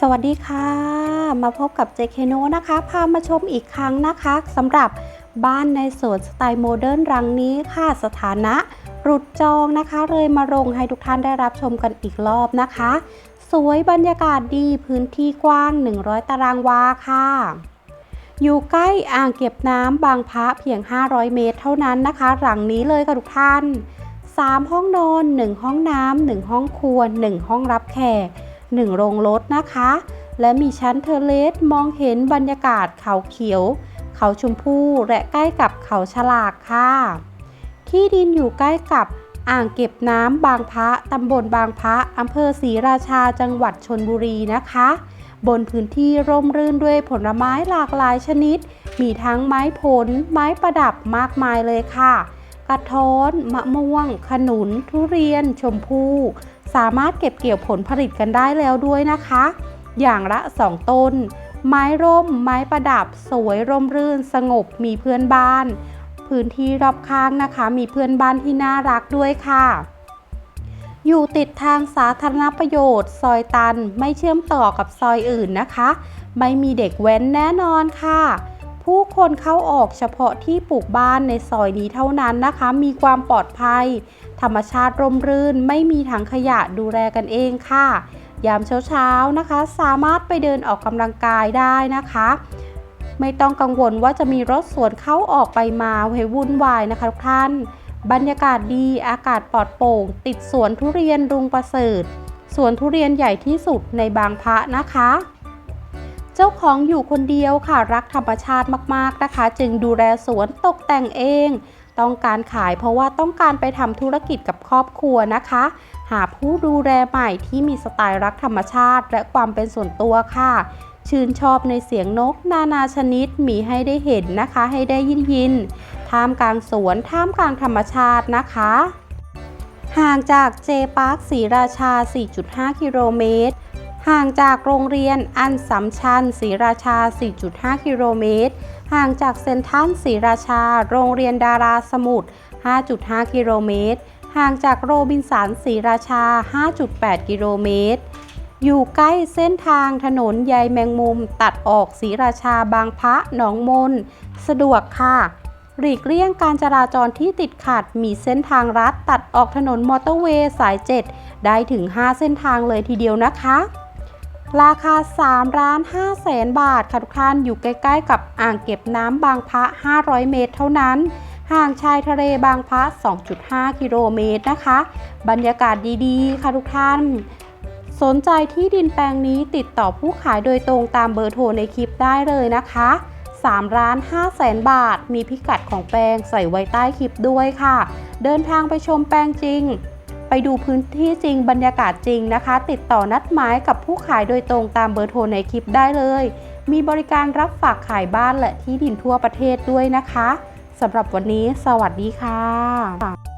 สวัสดีค่ะ มาพบกับเจเคโนนะคะ พามาชมอีกครั้งนะคะสำหรับบ้านในสวนสไตล์โมเดิร์นรังนี้ค่ะสถานะรุดจองนะคะ เลยมาลงให้ทุกท่านได้รับชมกันอีกรอบนะคะ สวยบรรยากาศดีพื้นที่กว้าง 100 ตารางวาค่ะ อยู่ใกล้อ่างเก็บน้ำบางพระเพียง 500 เมตรเท่านั้นนะคะ หลังนี้เลยค่ะทุกท่าน 3 ห้องนอน 1 ห้องน้ำ1ห้องครัว 1 ห้องรับแขก 1 โรงรถนะคะ และมีชั้นเทเลสมองเห็นบรรยากาศเขาเขียว เขาชมพู่และใกล้กับเขาฉลากค่ะ ที่ดินอยู่ใกล้กับอ่างเก็บน้ำบางพระตำบลบางพระอำเภอศรีราชาจังหวัดชนบุรีนะคะ บนพื้นที่ร่มรื่นด้วยผลไม้หลากหลายชนิด มีทั้งไม้ผล ไม้ประดับมากมายเลยค่ะ กระท้อน มะม่วง ขนุน ทุเรียน ชมพู่ สามารถเก็บเกี่ยวผลผลิตกันได้แล้วด้วยนะคะ อย่างละ 2 ต้น ไม้ร่ม ไม้ประดับ สวยร่มรื่น สงบมีเพื่อนบ้าน พื้นที่รอบข้างนะคะ มีเพื่อนบ้านที่น่ารักด้วยค่ะ อยู่ติดทางสาธารณประโยชน์ ซอยตันไม่เชื่อมต่อกับซอยอื่นนะคะ ไม่มีเด็กแว้นแน่นอนค่ะ ผู้คนเข้าออกเฉพาะที่ปลูกบ้านในซอยนี้เท่านั้นนะคะ มีความปลอดภัย ธรรมชาติร่มรื่น ไม่มีถังขยะดูแลกันเองค่ะ ยามเช้าๆนะคะ สามารถไปเดินออกกำลังกายได้นะคะ ไม่ต้องกังวลว่าจะมีรถสวนเข้าออกไปมาให้วุ่นวายนะคะทุกท่าน บรรยากาศดีอากาศปลอดโปร่ง ติดสวนทุเรียนรุงประเสริฐสวนทุเรียนใหญ่ที่สุดในบางพระนะคะ เจ้าของอยู่คนเดียวค่ะรักธรรมชาติมากๆนะคะ จึงดูแลสวนตกแต่งเอง ต้องการขายเพราะว่าต้องการไปทำธุรกิจกับครอบครัวนะคะ หาผู้ดูแลใหม่ที่มีสไตล์รักธรรมชาติ และความเป็นส่วนตัวค่ะ ชื่นชอบในเสียงนก นานาชนิดมีให้ได้เห็นนะคะ ให้ได้ยินยินท่ามกลางสวนท่ามกลางธรรมชาตินะคะห่างจากเจพาร์คศรีราชา 4.5 กิโลเมตร ห่างจากโรงเรียนอันสัมชัญศรีราชา 4.5 กิโลเมตร ห่างจากเซนทัลศรีราชา โรงเรียนดาราสมุทร 5.5 กิโลเมตร ห่างจากโรบินสันศรีราชา 5.8 กิโลเมตร อยู่ใกล้เส้นทางถนนใยแมงมุมตัดออกศรีราชาบางพระหนองมน สะดวกค่ะหลีกเลี่ยงการจราจรที่ติดขัด มีเส้นทางรัดตัดออกถนนมอเตอร์เวย์สาย 7 ได้ถึง 5 เส้นทางเลยทีเดียวนะคะ ราคา3ล้าน5แสนบาทค่ะทุกท่านอยู่ใกล้ๆกับอ่างเก็บน้ำบางพระ 500 เมตรเท่านั้น ห่างชายทะเลบางพระ 2.5 กิโลเมตรนะคะ บรรยากาศดีๆ ค่ะทุกท่าน สนใจที่ดินแปลงนี้ติดต่อผู้ขายโดยตรงตามเบอร์โทรในคลิปได้เลยนะคะ3ล้าน5แสนบาท มีพิกัดของแปลงใส่ไว้ใต้คลิปด้วยค่ะ เดินทางไปชมแปลงจริง ไปดูพื้นที่จริงบรรยากาศจริงนะคะ ติดต่อนัดหมายกับผู้ขายโดยตรงตามเบอร์โทรในคลิปได้เลย มีบริการรับฝากขายบ้านและที่ดินทั่วประเทศด้วยนะคะสำหรับวันนี้ สวัสดีค่ะ